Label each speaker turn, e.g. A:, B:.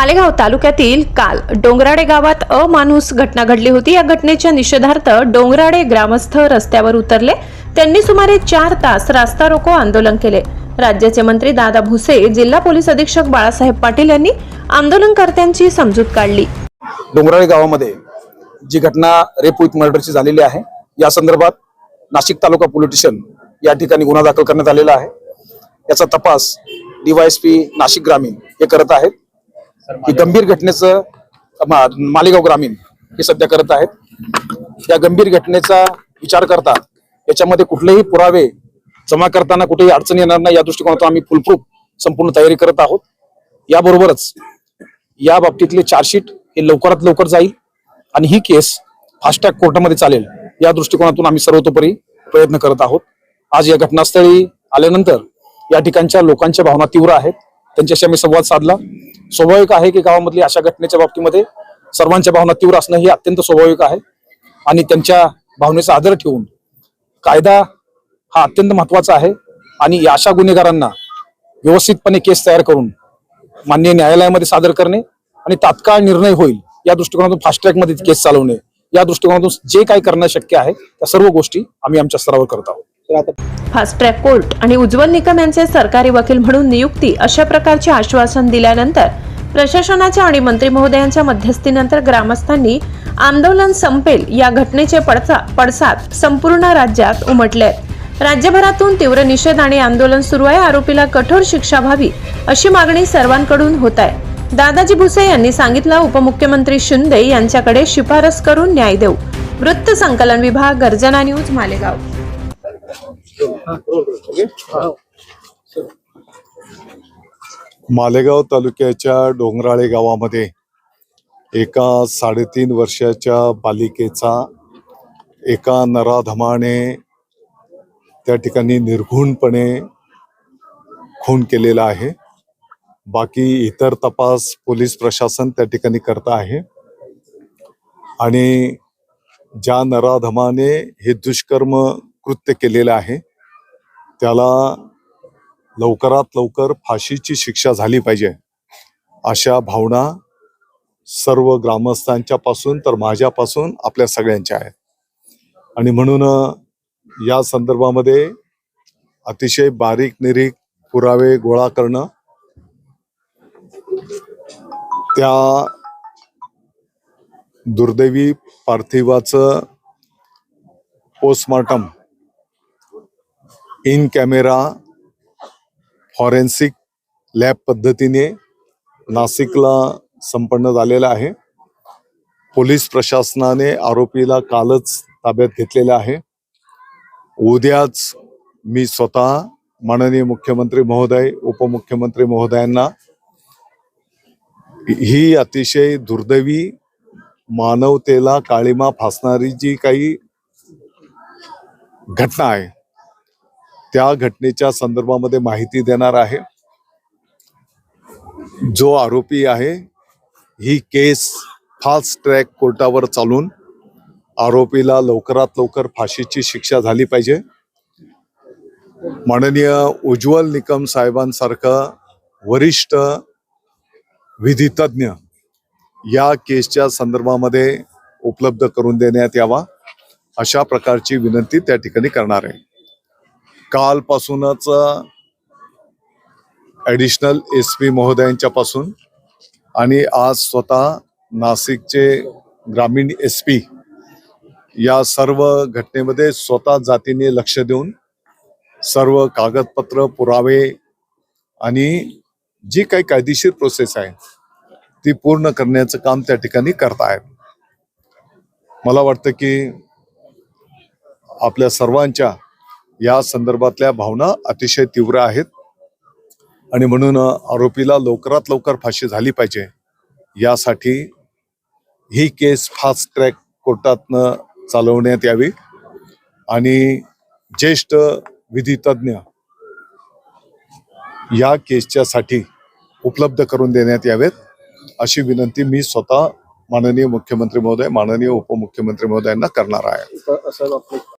A: मालेगाव तालुक्यातील काल डोंगराडे गावात अमानुस घटना घडली होती. या घटनेच्या निषेधार्थ डोंगराडे ग्रामस्थ रस्त्यावर उतरले. त्यांनी सुमारे चार तास रास्ता रोको आंदोलन केले. राज्याचे मंत्री दादा भुसे जिल्हा पोलीस अधीक्षक बाळासाहेब पाटील यांनी आंदोलनकर्त्यांची समजूत काढली.
B: डोंगराळे गावामध्ये जी घटना रेप विथ मर्डरची झालेली आहे या संदर्भात नाशिक तालुका पोलीस स्टेशन या ठिकाणी गुन्हा दाखल करण्यात आलेला आहे. याचा तपास डीवायएसपी नाशिक ग्रामीण हे करत आहेत. गंभीर घटनेचं मालेगाव ग्रामीण हे सध्या करत आहेत. या गंभीर घटनेचा विचार करता याच्यामध्ये कुठलेही पुरावे जमा करताना कुठेही अडचण येणार नाही या दृष्टिकोनातून आम्ही फुलप्रूफ संपूर्ण तयारी करत आहोत. याबरोबरच या बाबतीतले चार्जशीट हे लवकरात लवकर जाईल आणि ही केस फास्टॅग कोर्टामध्ये चालेल या दृष्टिकोनातून आम्ही सर्वतोपरी प्रयत्न करत आहोत. आज या घटनास्थळी आल्यानंतर या ठिकाणच्या लोकांच्या भावना तीव्र आहेत. त्यांच्याशी आम्ही संवाद साधला. स्वाभाविक आहे की गावामधली अशा घटनेच्या बाबतीमध्ये सर्वांच्या भावना तीव्र असणं ही अत्यंत स्वाभाविक आहे. आणि त्यांच्या भावनेचा आदर ठेवून कायदा हा अत्यंत महत्त्वाचा आहे. आणि या अशा गुन्हेगारांना व्यवस्थितपणे केस तयार करून मान्य न्यायालयामध्ये सादर करणे आणि तात्काळ निर्णय होईल या दृष्टिकोनातून फास्ट ट्रॅकमध्ये केस चालवणे. या दृष्टिकोनातून जे काही करणं शक्य आहे त्या सर्व गोष्टी आम्ही आमच्या स्तरावर करत आहोत. तर आता
A: फास्ट ट्रॅक कोर्ट आणि उज्ज्वल निकम यांचे सरकारी वकील म्हणून नियुक्ती अशा प्रकारचे आश्वासन दिल्यानंतर प्रशासनाच्या आणि मंत्री महोदयांच्या मध्यस्थीनंतर ग्रामस्थांनी आंदोलन संपेल या घटनेचे पडसा पडसाद संपूर्ण राज्यात उमटले आहेत. राज्यभरातून तीव्र निषेध आणि आंदोलन सुरू आहे. आरोपीला कठोर शिक्षा व्हावी अशी मागणी सर्वांकडून होत आहे. दादाजी भुसे यांनी सांगितलं उपमुख्यमंत्री शिंदे यांच्याकडे शिफारस करून न्याय देऊ. वृत्त संकलन विभाग गर्जना न्यूज मालेगाव.
C: मालेगाव तालुक्याच्या डोंगराळे गावामध्ये एका साडेतीन वर्षाच्या बालिकेचा एका नराधमाने त्या ठिकाणी निर्घुणपणे खून केलेला आहे. बाकी इतर तपास पोलीस प्रशासन त्या ठिकाणी करत आहे. आणि ज्या नराधमाने हे दुष्कर्म कृत्य केलेलं आहे त्याला लवकरात लवकर फाशीची शिक्षा झाली पाहिजे. अशा भावना सर्व ग्रामस्थांच्या पासून तर माझ्यापासून आपल्या सगळ्यांच्या आहेत. आणि म्हणून या संदर्भामध्ये अतिशय बारीक निरीक पुरावे गोळा करणं त्या दुर्दैवी पार्थिवाचं postmortem in camera forensic lab पद्धतीने नाशिकला संपन्न झालेला आहे. पोलीस प्रशासनाने आरोपीला कालच ताब्यात घेतलेलं आहे. उद्याच मी स्वतः माननीय मुख्यमंत्री महोदय उपमुख्यमंत्री महोदयांना ही अतिशय दुर्दैवी मानवतेला काळीमा फासणारी जी काही घटना आहे त्या घटनेच्या संदर्भामध्ये माहिती देणार आहे. जो आरोपी आहे ही केस फास्ट ट्रॅक कोर्टावर चालून आरोपीला लवकरात लवकर फाशीची शिक्षा झाली पाहिजे. माननीय उज्ज्वल निकम साहेबांसारखं वरिष्ठ विधितज्ञ या केसच्या संदर्भामध्ये उपलब्ध करून देण्यात यावा अशा प्रकारची विनंती त्या ठिकाणी करणार आहे. कालपासूनच ॲडिशनल एस पी महोदयांच्या पासून आणि आज स्वतः नाशिकचे ग्रामीण एस पी या सर्व घटनेमध्ये स्वतः जातीने लक्ष देऊन सर्व कागदपत्र पुरावे आणि जी काही कायदेशीर प्रोसेस आहे ती पूर्ण करण्याचं काम त्या ठिकाणी करतायत. मला वाटतं की आपल्या सर्वांच्या या संदर्भातल्या भावना अतिशय तीव्र आहेत. आणि म्हणून आरोपीला लवकरात लवकर फाशी झाली पाहिजे. यासाठी ही केस फास्ट ट्रॅक कोर्टातनं चालवण्यात यावी. आणि ज्येष्ठ विधितज्ञ या केसच्या साठी उपलब्ध करून देण्यात यावेत. अशी विनंती मी स्वतः माननीय मुख्यमंत्री महोदय माननीय उपमुख्यमंत्री महोदयांना करणार आहे.